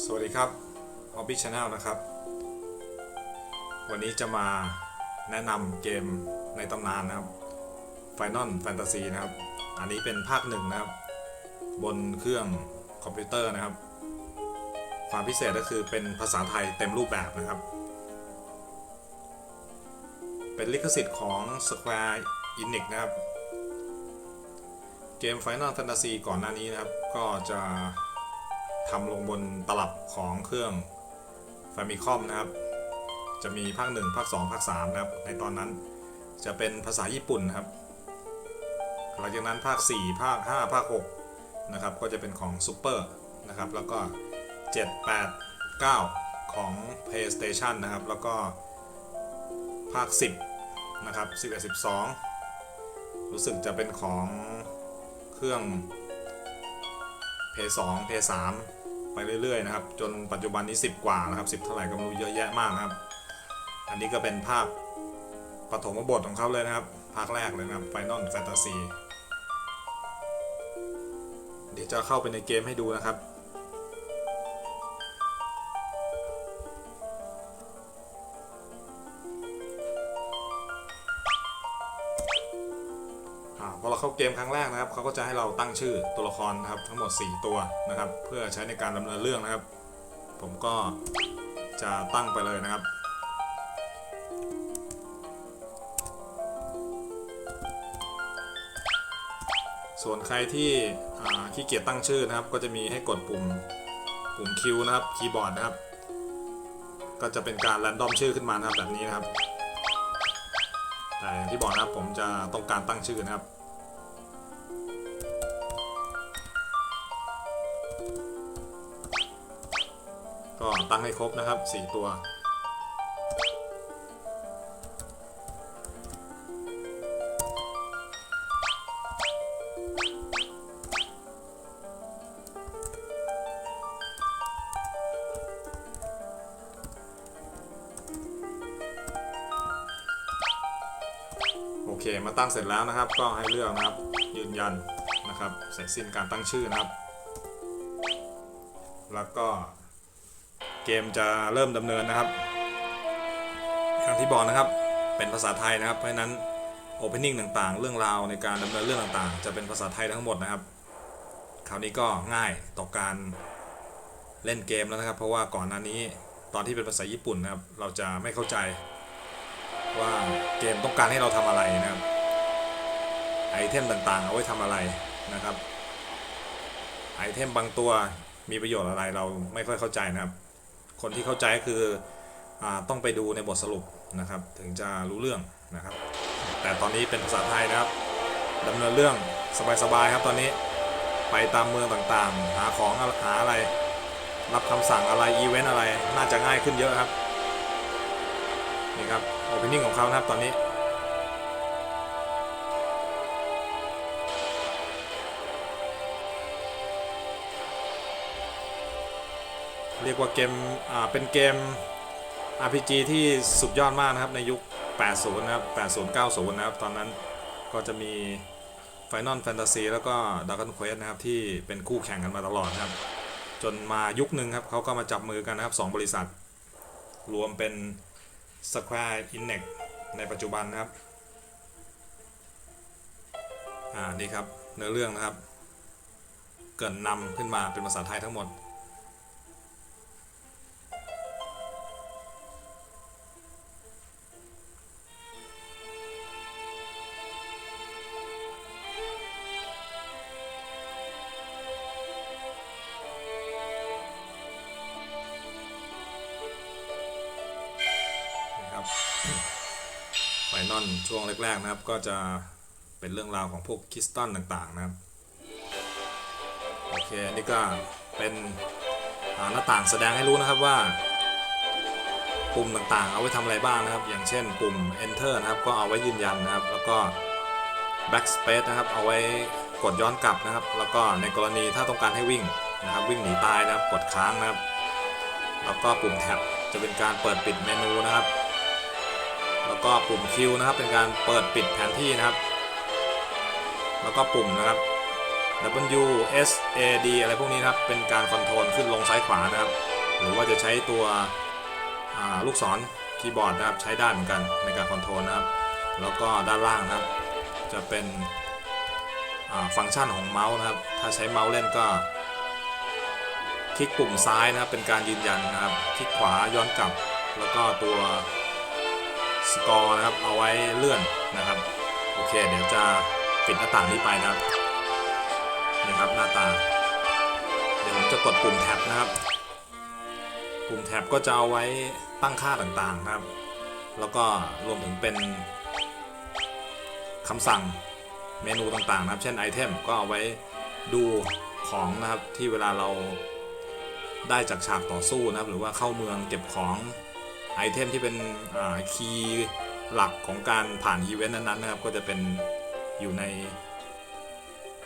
สวัสดีครับ Hobby Channel นะครับ วันนี้จะมาแนะนำเกมในตำนานนะครับ Final Fantasy นะครับ อันนี้เป็นภาคหนึ่งนะครับ บนเครื่องคอมพิวเตอร์นะครับ ความพิเศษก็คือเป็นภาษาไทยเต็มรูปแบบนะครับ เป็นลิขสิทธิ์ของ Square Enix นะครับ เกม Final Fantasy ก่อนหน้านี้นะครับ ก็จะ ทำลงบนตลับของเครื่อง Famicom นะครับ จะมีภาค1ภาค2ภาค3นะครับ ในตอนนั้นจะเป็นภาษาญี่ปุ่นนะครับ หลังจากนั้นภาค 4 ภาค 5 ภาค 6 นะครับ ก็จะเป็นของ Super นะครับ แล้วก็ 7 8 9 ของ PlayStation นะครับ แล้วก็ภาค 10 นะครับ 11 12 รู้สึกจะเป็นของเครื่องเพย์สองเพย์สาม ไปเรื่อยๆนะครับ จนปัจจุบันนี้ 10 กว่านะครับ 10 เท่าไหร่ก็ไม่รู้เยอะแยะมากนะครับ อันนี้ก็เป็นภาคปฐมบทของเขาเลยนะครับ ภาคแรกเลยนะครับไฟนอลแฟนตาซีเดี๋ยวจะเข้าไปในเกมให้ดูนะครับ พอเราเข้าเกมครั้งแรกนะครับเขาก็จะให้เราตั้งชื่อตัวละครนะครับทั้งหมด 4 ตัวนะครับ เพื่อใช้ในการดำเนินเรื่องนะครับ ผมก็จะตั้งไปเลยนะครับ ส่วนใครที่ขี้เกียจตั้งชื่อนะครับ ก็จะมีให้กดปุ่มปุ่มคิวนะครับคีย์บอร์ดนะครับ ก็จะเป็นการแรนดอมชื่อขึ้นมานะครับแบบนี้นะครับแต่อย่างที่บอกนะครับผมจะต้องการตั้งชื่อนะครับ ก็ตั้งให้ครบนะครับ 4 ตัว โอเค มาตั้งเสร็จแล้วนะครับ ก็ให้เลือกนะครับ ยืนยันนะครับ เสร็จสิ้นการตั้งชื่อนะครับ แล้วก็ เกมจะเริ่มดำเนินนะครับอย่างที่บอกนะครับเป็นภาษาไทยนะครับ เพราะฉะนั้น Opening ต่างๆ เรื่องราวในการดำเนินเรื่องต่างๆ จะเป็นภาษาไทยทั้งหมดนะครับ คราวนี้ก็ง่ายต่อการเล่นเกมแล้วนะครับ เพราะว่าก่อนหน้านี้ตอนที่เป็นภาษาญี่ปุ่นนะครับ เราจะไม่เข้าใจว่าเกมต้องการให้เราทำอะไรนะครับไอเทมต่างๆ เอาไว้ทำอะไรนะครับไอเทมบางตัวมีประโยชน์อะไรเราไม่ค่อยเข้าใจนะครับ คนที่เข้าใจคืออต้องไปดูในบทสรุปนะครับ ถึงจะรู้เรื่องนะครับ แต่ตอนนี้เป็นภาษาไทยนะครับดำเนินเรื่องสบายๆครับตอนนี้ไปตามเมืองต่างๆ หาของหาอะไร รับคำสั่งอะไรอีเวนต์อะไร น่าจะง่ายขึ้นเยอะครับ นี่ครับโอเพนนิ่งของเขานะครับตอนนี้ เรียกว่าเกมอ่าเป็นเกม RPG ที่สุดยอดมากนะครับในยุค 80 นะครับ 80 90 นะครับ ตอนนั้นก็จะมี Final Fantasy แล้วก็ Dragon Quest นะครับ ที่เป็นคู่แข่งกันมาตลอดนะครับ จนมายุคหนึ่งครับเขาก็มาจับมือกันนะครับ 2 บริษัท รวมเป็น Square Enix ในปัจจุบันนะครับ อ่า นี่ครับเนื้อเรื่องนะครับ เกิดนำขึ้นมาเป็นภาษาไทยทั้งหมด นอลช่วงแรกๆนะครับ ก็จะเป็นเรื่องราวของพวกคริสตัลต่างๆนะครับ โอเคนี่ก็เป็นหน้าต่างแสดงให้รู้นะครับว่า ปุ่มต่างๆ เอาไว้ทำอะไรบ้างนะครับ อย่างเช่นปุ่ม enter นะครับ ก็เอาไว้ยืนยันนะครับ แล้วก็ backspace นะครับ เอาไว้กดย้อนกลับนะครับ แล้วก็ในกรณีถ้าต้องการให้วิ่งนะครับวิ่งหนีตายนะครับ กดค้างนะครับ แล้วก็ปุ่มแท็บจะเป็นการเปิดปิดเมนูนะครับ แล้วก็ปุ่มคิวนะครับ เป็นการเปิดปิดแผนที่นะครับ แล้วก็ปุ่มนะครับ W S A D อะไรพวกนี้นะครับ เป็นการคอนโทรลขึ้นลงซ้ายขวานะครับ หรือว่าจะใช้ตัวลูกศรคีย์บอร์ดนะครับ ใช้ได้เหมือนกันในการคอนโทรลนะครับ แล้วก็ด้านล่างนะครับ จะเป็นฟังก์ชันของเมาส์นะครับ ถ้าใช้เมาส์เล่นก็ คลิกปุ่มซ้ายนะครับ เป็นการยืนยันนะครับ คลิกขวาย้อนกลับ แล้วก็ตัว สกอร์นะครับ เอาไว้เลื่อนนะครับ โอเค เดี๋ยวจะปิดหน้าต่างนี้ไปนะครับนี่ครับหน้าตา เดี๋ยวผมจะกดปุ่มแท็บนะครับ ปุ่มแท็บก็จะเอาไว้ตั้งค่าต่างๆนะครับ แล้วก็รวมถึงเป็นคำสั่งเมนูต่างๆนะครับ เช่นไอเทมก็เอาไว้ดูของนะครับที่เวลาเราได้จากฉากต่อสู้นะครับ หรือว่าเข้าเมืองเก็บของ ไอเทมที่เป็นคีย์หลักของการผ่านอีเวนต์นั้นๆนะครับ ก็จะเป็นอยู่ใน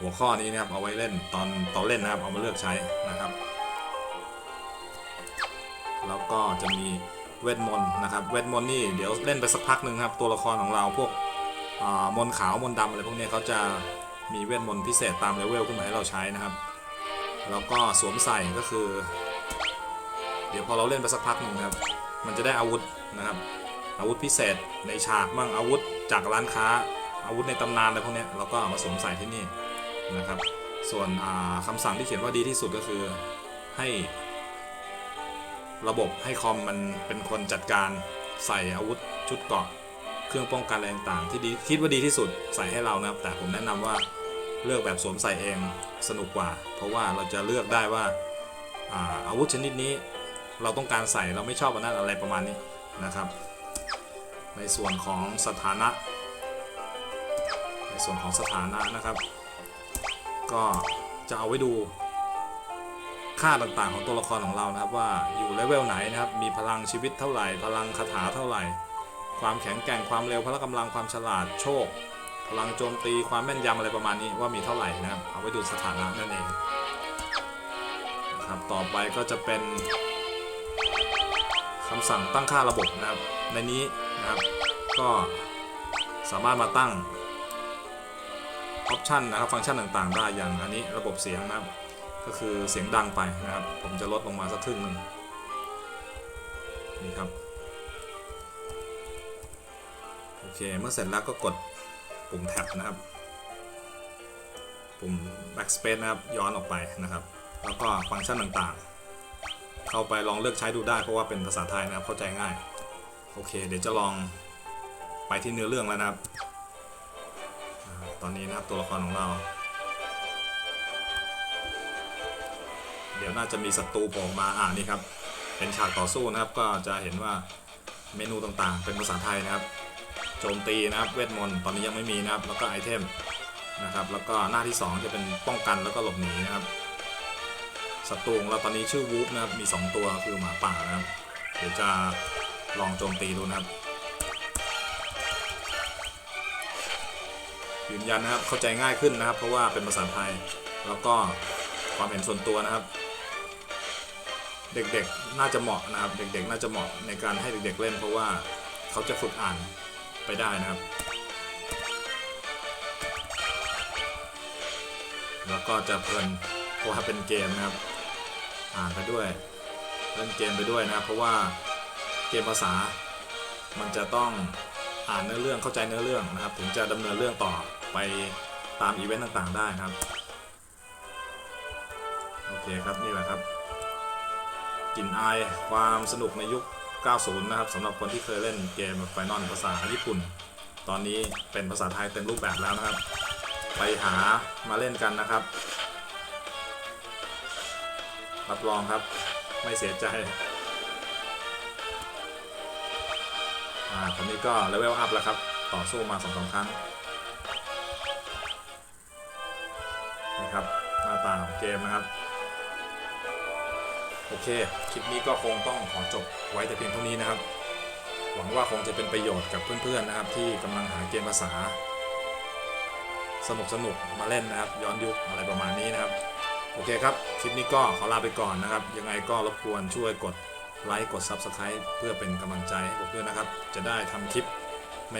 หัวข้อนี้นะครับ เอาไว้เล่นตอนตอนเล่นนะครับ เอามาเลือกใช้นะครับ แล้วก็จะมีเวทมนต์นะครับเวทมนต์นี่เดี๋ยวเล่นไปสักพักหนึ่งครับตัวละครของเราพวกอ่ามนต์ขาวมนต์ดำอะไรพวกนี้เขาจะมีเวทมนต์พิเศษตามเลเวลขึ้นมาให้เราใช้นะครับ แล้วก็สวมใส่ก็คือ เดี๋ยวพอเราเล่นไปสักพักหนึ่งครับ มันจะได้อาวุธนะครับ อาวุธพิเศษในฉากบ้างอาวุธจากร้านค้า อาวุธในตำนานอะไรพวกนี้เราก็เอามาสวมใส่ที่นี่นะครับ ส่วนอ่าคำสั่งที่เขียนว่าดีที่สุดก็คือให้ระบบให้คอมมันเป็นคนจัดการใส่อาวุธชุดเกราะเครื่องป้องกันอะไรต่างๆที่ดีคิดว่าดีที่สุดใส่ให้เรานะครับ แต่ผมแนะนำว่าเลือกแบบสวมใส่เองสนุกกว่า เพราะว่าเราจะเลือกได้ว่าอาอาวุธชนิดนี้ เราต้องการใส่เราไม่ชอบอันนั้นอะไรประมาณนี้นะครับ ในส่วนของสถานะ ในส่วนของสถานะนะครับ ก็จะเอาไว้ดูค่าต่างๆของตัวละครของเรานะครับว่าอยู่เลเวลไหนนะครับ มีพลังชีวิตเท่าไหร่ พลังคาถาเท่าไหร่ ความแข็งแกร่งความเร็วพละกำลังความฉลาดโชค พลังโจมตีความแม่นยำอะไรประมาณนี้ว่ามีเท่าไหร่นะครับ เอาไว้ดูสถานะนั่นเองนะครับต่อไปก็จะเป็น คำสั่งตั้งค่าระบบนะครับ ในนี้นะครับ ก็สามารถมาตั้งออปชันนะครับ ฟังก์ชันต่างๆ ได้อย่างอันนี้ระบบเสียงนะครับ ก็คือเสียงดังไปนะครับ ผมจะลดลงมาสักครึ่งหนึ่งนี่ครับโอเคเมื่อเสร็จแล้วก็กดปุ่มแท็บนะครับ ปุ่ม backspace นะครับย้อนออกไปนะครับ แล้วก็ฟังก์ชันต่างๆ เข้าไปลองเลือกใช้ดูได้เพราะว่าเป็นภาษาไทยนะครับเข้าใจง่าย โอเค เดี๋ยวจะลองไปที่เนื้อเรื่องแล้วนะครับ ตอนนี้นะครับตัวละครของเรา เดี๋ยวน่าจะมีศัตรูโผล่มาอ่านี่ครับ เป็นฉากต่อสู้นะครับ ก็จะเห็นว่าเมนูต่างๆ เป็นภาษาไทยนะครับ โจมตีนะครับ เวทมนต์ตอนนี้ยังไม่มีนะครับ แล้วก็ไอเทมนะครับ แล้วก็หน้าที่ 2 จะเป็นป้องกันแล้วก็หลบหนีนะครับ ศัตรูของเราตอนนี้ชื่อวูฟนะครับ มี 2 ตัวคือหมาป่านะครับ เดี๋ยวจะลองโจมตีดูนะครับ ยืนยันนะครับ เข้าใจง่ายขึ้นนะครับ เพราะว่าเป็นภาษาไทย แล้วก็ความเห็นส่วนตัวนะครับ เด็กๆ น่าจะเหมาะนะครับ เด็กๆ น่าจะเหมาะในการให้เด็กๆ เล่น เพราะว่าเขาจะฝึกอ่านไปได้นะครับ แล้วก็จะเพลินเพราะว่าเป็นเกมนะครับ อ่านไปด้วยเล่นเกมไปด้วยนะครับเพราะว่าเกมภาษา มันจะต้องอ่านเนื้อเรื่องเข้าใจเนื้อเรื่องนะครับ ถึงจะดำเนินเรื่องต่อไปตามอีเวนต์ต่างๆ ได้ครับโอเคครับนี่แหละครับกลิ่นอายความสนุกในยุค 90 นะครับสำหรับคนที่เคยเล่นเกมไฟนอลภาษาญี่ปุ่น ตอนนี้เป็นภาษาไทยเต็มรูปแบบแล้วนะครับ ไปหามาเล่นกันนะครับ รับรองครับ ไม่เสียใจอ่าผมนี้ก็เลเวลอัพแล้วครับ ต่อสู้มาสองสามครั้งนะครับหน้าตาของเกมนะครับ โอเค คลิปนี้ก็คงต้องขอจบไว้แต่เพียงเท่านี้นะครับ หวังว่าคงจะเป็นประโยชน์กับเพื่อนๆนะครับ ที่กำลังหาเกมภาษา สนุกสนุกมาเล่นนะครับ ย้อนยุคอะไรประมาณนี้นะครับ โอเคครับ คลิปนี้ก็ขอลาไปก่อนนะครับ ยังไงก็รบกวนช่วยกดไลค์กด Subscribe เพื่อเป็นกำลังใจให้ผมด้วยนะครับ จะได้ทำคลิป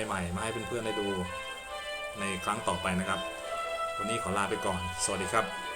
ใหม่ๆ มาให้เพื่อนๆได้ดูในครั้งต่อไปนะครับ วันนี้ขอลาไปก่อน สวัสดีครับ